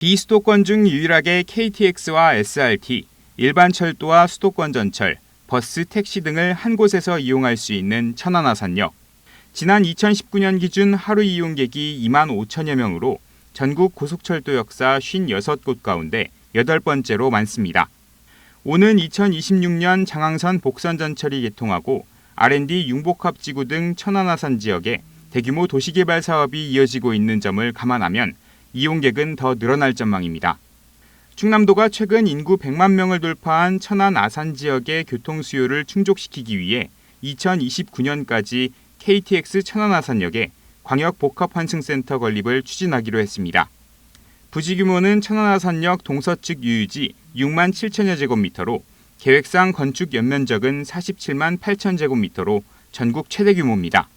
비수도권 중 유일하게 KTX와 SRT, 일반 철도와 수도권 전철, 버스, 택시 등을 한 곳에서 이용할 수 있는 천안아산역. 지난 2019년 기준 하루 이용객이 2만 5천여 명으로 전국 고속철도 역사 56곳 가운데 여덟 번째로 많습니다. 오는 2026년 장항선 복선 전철이 개통하고 R&D 융복합지구 등 천안아산 지역에 대규모 도시개발 사업이 이어지고 있는 점을 감안하면 이용객은 더 늘어날 전망입니다. 충남도가 최근 인구 100만 명을 돌파한 천안 아산 지역의 교통 수요를 충족시키기 위해 2029년까지 KTX 천안 아산역에 광역 복합 환승센터 건립을 추진하기로 했습니다. 부지 규모는 천안 아산역 동서측 유유지 6만 7천여 제곱미터로 계획상 건축 연면적은 47만 8천 제곱미터로 전국 최대 규모입니다.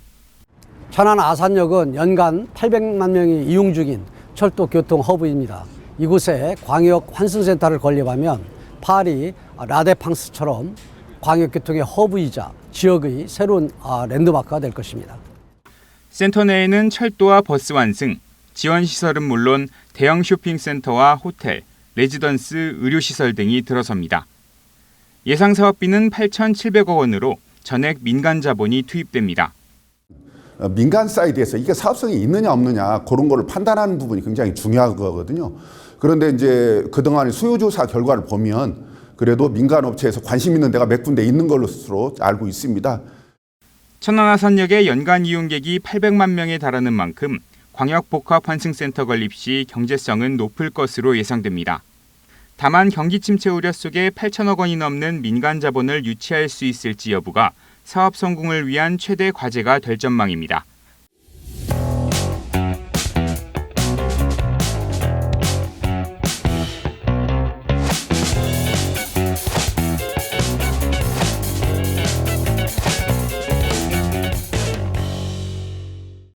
천안 아산역은 연간 800만 명이 이용 중인 철도 교통 허브입니다. 이곳에 광역 환승센터를 건립하면 파리 라데팡스처럼 광역 교통의 허브이자 지역의 새로운 아, 랜드마크가 될 것입니다. 센터 내에는 철도와 버스 완승, 지원 시설은 물론 대형 쇼핑센터와 호텔, 레지던스, 의료시설 등이 들어섭니다. 예상 사업비는 8,700억 원으로 전액 민간 자본이 투입됩니다. 어, 민간 사이드에서 이게 사업성이 있느냐 없느냐 그런 거를 판단하는 부분이 굉장히 중요한 거거든요. 그런데 이제 그동안 수요조사 결과를 보면 그래도 민간 업체에서 관심 있는 데가 몇 군데 있는 걸로 알고 있습니다. 천안아산역의 연간 이용객이 800만 명에 달하는 만큼 광역복합환승센터 건립 시 경제성은 높을 것으로 예상됩니다. 다만 경기 침체 우려 속에 8천억 원이 넘는 민간 자본을 유치할 수 있을지 여부가 사업 성공을 위한 최대 과제가 될 전망입니다.